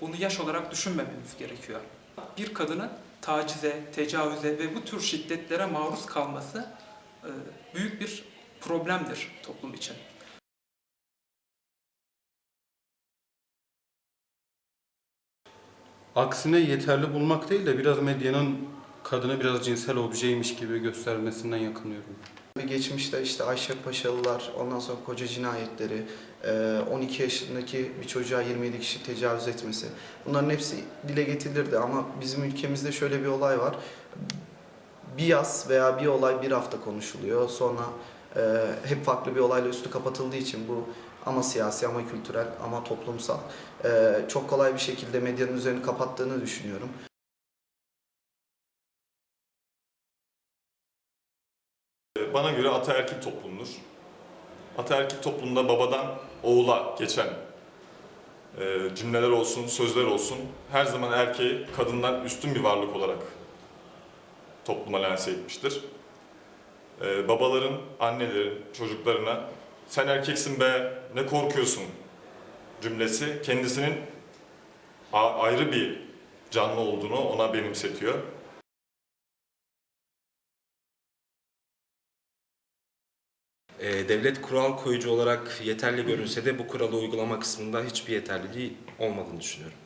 bunu yaş olarak düşünmememiz gerekiyor. Bir kadının tacize, tecavüze ve bu tür şiddetlere maruz kalması e, büyük bir problemdir toplum için. Aksine yeterli bulmak değil de biraz medyanın kadını biraz cinsel objeymiş gibi göstermesinden yakınıyorum. Geçmişte işte Ayşe Paşalılar, ondan sonra koca cinayetleri, e, 12 yaşındaki bir çocuğa 27 kişi tecavüz etmesi. Bunların hepsi dile getirilirdi ama bizim ülkemizde şöyle bir olay var. Bir yaz veya bir olay bir hafta konuşuluyor. Sonra e, hep farklı bir olayla üstü kapatıldığı için bu ama siyasi ama kültürel ama toplumsal e, çok kolay bir şekilde medyanın üzerini kapattığını düşünüyorum. Bana göre ataerkil toplumdur. Ataerkil toplumda babadan oğula geçen e, cümleler olsun, sözler olsun her zaman erkeği kadından üstün bir varlık olarak topluma lanse etmiştir. E, babaların, annelerin çocuklarına sen erkeksin be ne korkuyorsun cümlesi kendisinin ayrı bir canlı olduğunu ona benimsetiyor. Ee, devlet kural koyucu olarak yeterli görünse de bu kuralı uygulama kısmında hiçbir yeterliliği olmadığını düşünüyorum.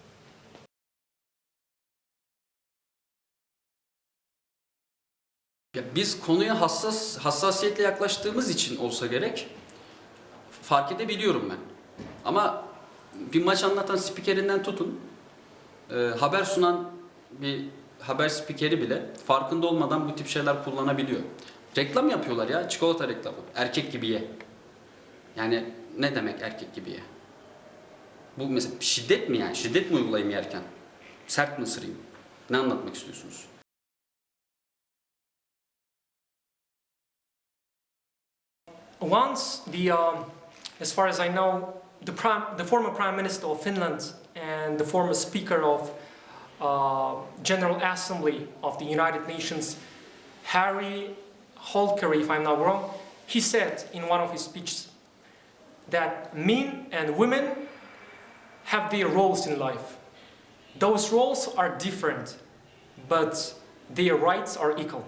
Ya biz konuya hassas hassasiyetle yaklaştığımız için olsa gerek fark edebiliyorum ben. Ama bir maç anlatan spikerinden tutun e, haber sunan bir haber spikeri bile farkında olmadan bu tip şeyler kullanabiliyor. Reklam yapıyorlar ya çikolata reklamı. Erkek gibi ye. Yani ne demek erkek gibi ye? Bu mesela şiddet mi yani? Şiddet mi uygulayayım yerken? Sert mi ısırayım? Ne anlatmak istiyorsunuz? Once the, um, as far as I know, the, prime, the former prime minister of Finland and the former speaker of uh, General Assembly of the United Nations, Harry Holker, if I'm not wrong, he said in one of his speeches that men and women have their roles in life. Those roles are different, but their rights are equal.